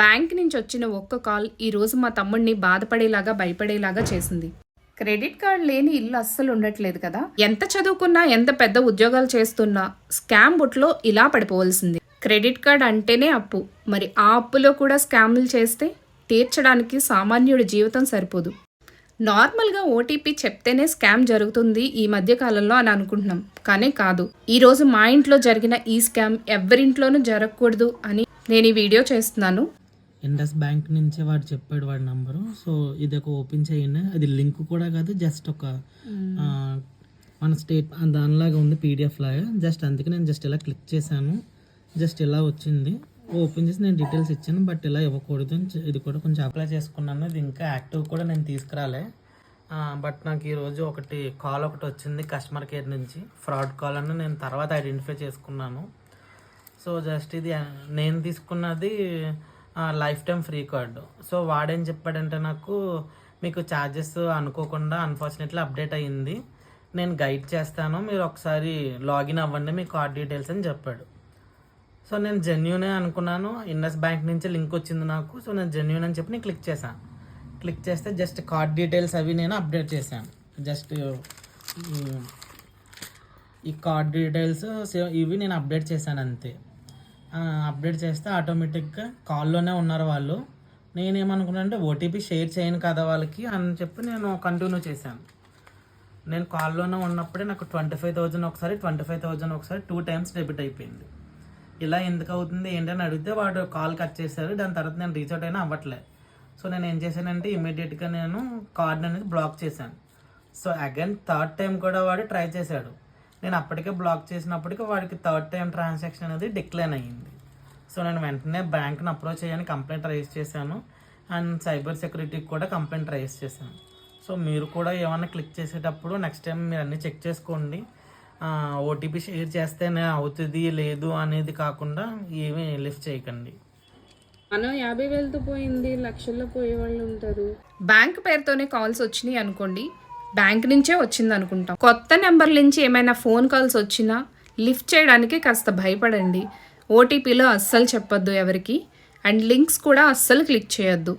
Bank నుంచి వచ్చిన ఒక్క కాల్ ఈరోజు మా తమ్ముడిని బాధపడేలాగా భయపడేలాగా చేసింది. క్రెడిట్ కార్డ్ లేని ఇల్లు అస్సలు ఉండట్లేదు కదా. ఎంత చదువుకున్నా ఎంత పెద్ద ఉద్యోగాలు చేస్తున్నా స్కామ్ బుట్లో ఇలా పడిపోవలసింది. క్రెడిట్ కార్డ్ అంటేనే అప్పు. మరి ఆ అప్పులో కూడా స్కామ్లు చేస్తే తీర్చడానికి సామాన్యుడి జీవితం సరిపోదు. నార్మల్గా ఓటీపీ చెప్తేనే స్కామ్ జరుగుతుంది ఈ మధ్య కాలంలో అని అనుకుంటున్నాం. కానీ కాదు. ఈరోజు మా ఇంట్లో జరిగిన ఈ స్కామ్ ఎవరింట్లోనూ జరగకూడదు అని నేను ఈ వీడియో చేస్తున్నాను. ఇండస్ బ్యాంక్ నుంచే వాడు చెప్పాడు వాడి నంబరు. సో ఇది ఒక ఓపెన్ చేయండి. అది లింక్ కూడా కాదు జస్ట్ ఒక మన స్టేట్ దానిలాగా ఉంది పీడిఎఫ్ లాగా. జస్ట్ అందుకే నేను జస్ట్ ఇలా క్లిక్ చేశాను. జస్ట్ ఇలా వచ్చింది. ఓపెన్ చేసి నేను డీటెయిల్స్ ఇచ్చాను బట్ ఇలా ఇవ్వకూడదు ఇది కూడా కొంచెం అప్లై చేసుకున్నాను. ఇది ఇంకా యాక్టివ్ కూడా నేను తీసుకురాలే. బట్ నాకు ఈరోజు ఒకటి కాల్ ఒకటి వచ్చింది కస్టమర్ కేర్ నుంచి. ఫ్రాడ్ కాల్ అని నేను తర్వాత ఐడెంటిఫై చేసుకున్నాను. సో జస్ట్ ఇది నేను తీసుకున్నది life time free card so వాడేం చెప్పాడంటే నాకు మీకు ఛార్జెస్ అనుకోకుండా అన్ఫార్చునేట్లీ అప్డేట్ అయ్యింది. నేను గైడ్ చేస్తాను. మీరు ఒకసారి లాగిన్ అవ్వండి మీ కార్డ్ డీటెయిల్స్ అని చెప్పాడు. సో నేను జెన్యునే అనుకున్నాను. ఇండస్ బ్యాంక్ నుంచి లింక్ వచ్చింది నాకు. సో నేను జెన్యున్ అని చెప్పి నేను క్లిక్ చేశాను క్లిక్ చేస్తే జస్ట్ కార్డ్ డీటెయిల్స్ అవి నేను అప్డేట్ చేశాను జస్ట్ ఈ కార్డ్ డీటెయిల్స్ ఇవి నేను అప్డేట్ చేశాను అంతే. అప్డేట్ చేస్తే ఆటోమేటిక్గా కాల్లోనే ఉన్నారు వాళ్ళు. నేనేమనుకున్నాను అంటే ఓటీపీ షేర్ చేయను కదా వాళ్ళకి అని చెప్పి నేను కంటిన్యూ చేశాను. నేను కాల్లోనే ఉన్నప్పుడే నాకు ట్వంటీ ఫైవ్ థౌజండ్ ఒకసారి ట్వంటీ ఫైవ్ థౌజండ్ ఒకసారి టూ టైమ్స్ డెబిట్ అయిపోయింది. ఇలా ఎందుకు అవుతుంది ఏంటని అడిగితే వాడు కాల్ కట్ చేశారు దాని తర్వాత నేను రీచ్ అవుట్ అయినా అవ్వట్లేదు సో నేను ఏం చేశానంటే ఇమీడియట్గా నేను కార్డ్ అనేది బ్లాక్ చేశాను. సో అగైన్ థర్డ్ టైం కూడా వాడు ట్రై చేశాడు. నేను అప్పటికే బ్లాక్ చేసినప్పటికీ వాడికి థర్డ్ టైం ట్రాన్సాక్షన్ అనేది డిక్లైన్ అయ్యింది. సో నేను వెంటనే బ్యాంక్ని అప్రోచ్ అయ్యాను కంప్లైంట్ రైజ్ చేశాను అండ్ సైబర్ సెక్యూరిటీకి కూడా కంప్లైంట్ రైజ్ చేశాను. సో మీరు కూడా ఏమన్నా క్లిక్ చేసేటప్పుడు నెక్స్ట్ టైం మీరు అన్నీ చెక్ చేసుకోండి. ఓటీపీ షేర్ చేస్తేనే అవుతుంది లేదు అనేది కాకుండా ఏమీ లిఫ్ట్ చేయకండి. మనం యాభై వేలతో పోయింది లక్షల్లో పోయే వాళ్ళు ఉంటారు. బ్యాంక్ పేరుతోనే కాల్స్ వచ్చినాయి అనుకోండి బ్యాంక్ నుంచే వచ్చింది అనుకుంటాం కొత్త నెంబర్ నుంచి ఏమైనా ఫోన్ కాల్స్ వచ్చినా లిఫ్ట్ చేయడానికి కాస్త భయపడండి. ఓటీపీలో అస్సలు చెప్పొద్దు ఎవరికి. అండ్ లింక్స్ కూడా అస్సలు క్లిక్ చేయొద్దు.